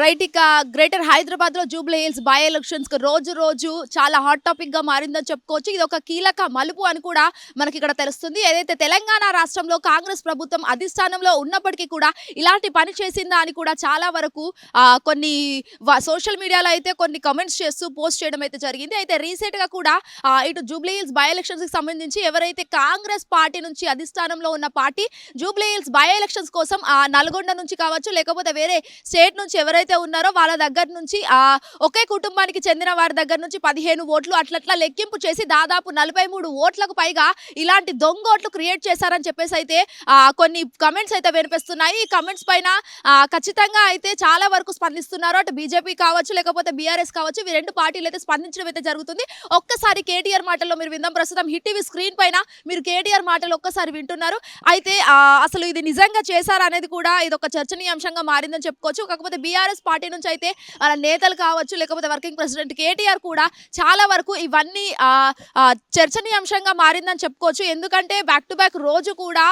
Right ఇక greater హైదరాబాద్లో Jubilee Hills by elections రోజు రోజు చాలా హాట్ టాపిక్గా మారిందని చెప్పుకోవచ్చు. ఇది ఒక కీలక మలుపు అని కూడా మనకి ఇక్కడ తెలుస్తుంది. ఏదైతే తెలంగాణ రాష్ట్రంలో కాంగ్రెస్ ప్రభుత్వం అధిష్టానంలో ఉన్నప్పటికీ కూడా ఇలాంటి పని చేసిందా అని కూడా చాలా వరకు కొన్ని సోషల్ మీడియాలో అయితే కొన్ని కమెంట్స్ చేస్తూ పోస్ట్ చేయడం అయితే జరిగింది. అయితే రీసెంట్గా కూడా ఇటు జూబ్లీ హిల్స్ బై ఎలక్షన్స్కి సంబంధించి ఎవరైతే కాంగ్రెస్ పార్టీ నుంచి అధిష్టానంలో ఉన్న party Jubilee Hills by elections కోసం ఆ నల్గొండ నుంచి కావచ్చు లేకపోతే వేరే స్టేట్ నుంచి ఎవరైతే ఉన్నారో వాళ్ళ దగ్గర నుంచి ఆ ఒకే కుటుంబానికి చెందిన వారి దగ్గర నుంచి పదిహేను ఓట్లు అట్లట్లా లెక్కింపు చేసి దాదాపు నలభై మూడు ఓట్లకు పైగా ఇలాంటి దొంగ ఓట్లు క్రియేట్ చేశారని చెప్పేసి అయితే కొన్ని కమెంట్స్ అయితే వినిపిస్తున్నాయి. ఈ కమెంట్స్ పైన ఖచ్చితంగా అయితే చాలా వరకు స్పందిస్తున్నారు. అటు బీజేపీ కావచ్చు లేకపోతే బీఆర్ఎస్ కావచ్చు ఈ రెండు పార్టీలు అయితే స్పందించడం అయితే జరుగుతుంది. ఒక్కసారి కేటీఆర్ మాటల్లో మీరు విందాం. ప్రస్తుతం హిట్ టీవీ స్క్రీన్ పైన మీరు కేటీఆర్ మాటలు ఒక్కసారి వింటున్నారు. అయితే అసలు ఇది నిజంగా చేశారా అనేది కూడా ఇది ఒక చర్చనీయాంశంగా మారిందని చెప్పుకోవచ్చు. కాకపోతే బీఆర్ఎస్ పార్టీ నుంచి అయితే వాళ్ళ నేతలు కావచ్చు లేకపోతే వర్కింగ్ ప్రెసిడెంట్ కేటీఆర్ కూడా చాలా వరకు ఇవన్నీ చర్చనీయాంశంగా మారిందని చెప్పుకోవచ్చు. ఎందుకంటే బ్యాక్ టు బ్యాక్ రోజు కూడా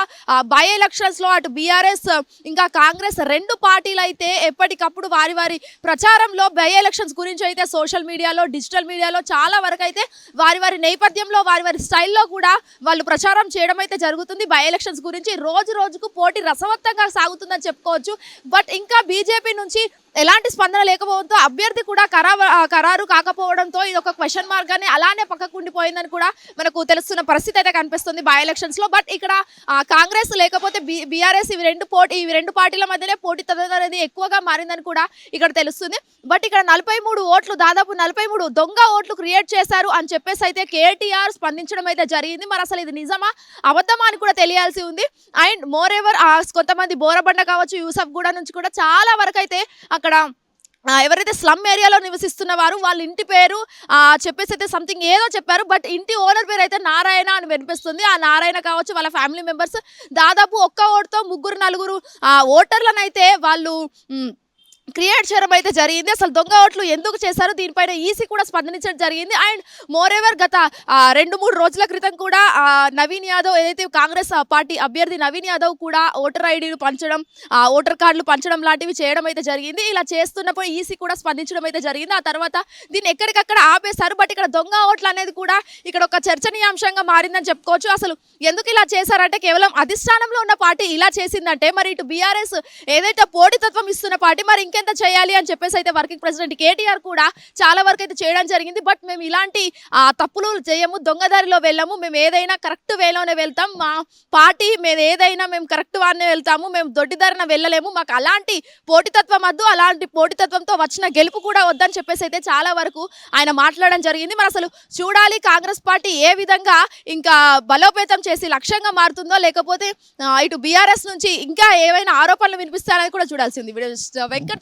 బై ఎలక్షన్స్లో అటు బీఆర్ఎస్ ఇంకా కాంగ్రెస్ రెండు పార్టీలు అయితే ఎప్పటికప్పుడు వారి వారి ప్రచారంలో బై ఎలక్షన్స్ గురించి అయితే సోషల్ మీడియాలో డిజిటల్ మీడియాలో చాలా వరకు అయితే వారి వారి నేపథ్యంలో వారి వారి స్టైల్లో కూడా వాళ్ళు ప్రచారం చేయడం అయితే జరుగుతుంది. బై ఎలక్షన్స్ గురించి రోజు రోజుకు పోటీ రసవత్తంగా సాగుతుందని చెప్పుకోవచ్చు. బట్ ఇంకా బీజేపీ నుంచి ఎలాంటి స్పందన లేకపోవడంతో అభ్యర్థి కూడా ఖరా ఖరారు కాకపోవడంతో ఇది ఒక క్వశ్చన్ మార్క్ అలానే పక్కకు ఉండిపోయిందని కూడా మనకు తెలుస్తున్న పరిస్థితి అయితే కనిపిస్తుంది బై ఎలక్షన్స్లో బట్ ఇక్కడ కాంగ్రెస్ లేకపోతే బీఆర్ఎస్ ఇవి రెండు పోటీ ఇవి రెండు పార్టీల మధ్యనే పోటీ తదన అనేది ఎక్కువగా మారిందని కూడా ఇక్కడ తెలుస్తుంది. బట్ ఇక్కడ నలభై మూడు ఓట్లు దాదాపు నలభై మూడు దొంగ ఓట్లు క్రియేట్ చేశారు అని చెప్పేసి అయితే కేటీఆర్ స్పందించడం అయితే జరిగింది. మరి అసలు ఇది నిజమా? అబద్ధమా అని కూడా తెలియాల్సి ఉంది. అండ్ మోర్ ఎవర్ కొంతమంది బోరబండ కావచ్చు యూసఫ్ గూడ నుంచి కూడా చాలా వరకు అయితే అక్కడ ఎవరైతే స్లమ్ ఏరియాలో నివసిస్తున్న వారు వాళ్ళ ఇంటి పేరు చెప్పేసి అయితే సంథింగ్ ఏదో చెప్పారు బట్ ఇంటి ఓనర్ పేరు అయితే నారాయణ అని వినిపిస్తుంది. ఆ నారాయణ కావచ్చు వాళ్ళ ఫ్యామిలీ మెంబర్స్ దాదాపు ఒక్క ఓటుతో ముగ్గురు నలుగురు ఓటర్లనైతే ఓటర్లను అయితే వాళ్ళు క్రియేట్ చేయడం అయితే జరిగింది. అసలు దొంగ ఓట్లు ఎందుకు చేశారు? దీనిపైన ఈసీ కూడా స్పందించడం జరిగింది. అండ్ మోర్ ఎవర్ గత రెండు మూడు రోజుల క్రితం కూడా నవీన్ యాదవ్ ఏదైతే కాంగ్రెస్ పార్టీ అభ్యర్థి నవీన్ యాదవ్ కూడా ఓటర్ ఐడీలు పంచడం ఓటర్ కార్డులు పంచడం లాంటివి చేయడం అయితే జరిగింది. ఇలా చేస్తున్నప్పుడు ఈసీ కూడా స్పందించడం అయితే జరిగింది. ఆ తర్వాత దీన్ని ఎక్కడికక్కడ ఆపేశారు. బట్ ఇక్కడ దొంగ ఓట్లు అనేది కూడా ఇక్కడ ఒక చర్చనీయాంశంగా మారిందని చెప్పుకోవచ్చు. అసలు ఎందుకు ఇలా చేశారంటే కేవలం అధిష్టానంలో ఉన్న పార్టీ ఇలా చేసిందంటే మరి ఇటు బీఆర్ఎస్ ఏదైతే పోటీతత్వం ఇస్తున్న పార్టీ మరి ఇంకెంత చేయాలి అని చెప్పేసి అయితే వర్కింగ్ ప్రెసిడెంట్ కేటీఆర్ కూడా చాలా వరకు అయితే చేయడం జరిగింది. బట్ మేము ఇలాంటి ఆ, తప్పులు చేయము దొంగదారిలో వెళ్ళము. మేము ఏదైనా కరెక్ట్ వేలోనే వెళ్తాం. మా పార్టీ మేము ఏదైనా మేము కరెక్ట్ వారినే వెళ్తాము. మేము దొడ్డిదారిన వెళ్ళలేము. మాకు అలాంటి పోటీతత్వం వద్దు. అలాంటి పోటీతత్వంతో వచ్చిన గెలుపు కూడా వద్దని చెప్పేసి అయితే చాలా వరకు ఆయన మాట్లాడడం జరిగింది. మరి అసలు చూడాలి కాంగ్రెస్ పార్టీ ఏ విధంగా ఇంకా బలోపేతం చేసి లక్ష్యంగా మారుతుందో లేకపోతే ఇటు బీఆర్ఎస్ నుంచి ఇంకా ఏవైనా ఆరోపణలు వినిపిస్తారని కూడా చూడాల్సింది. వెంకట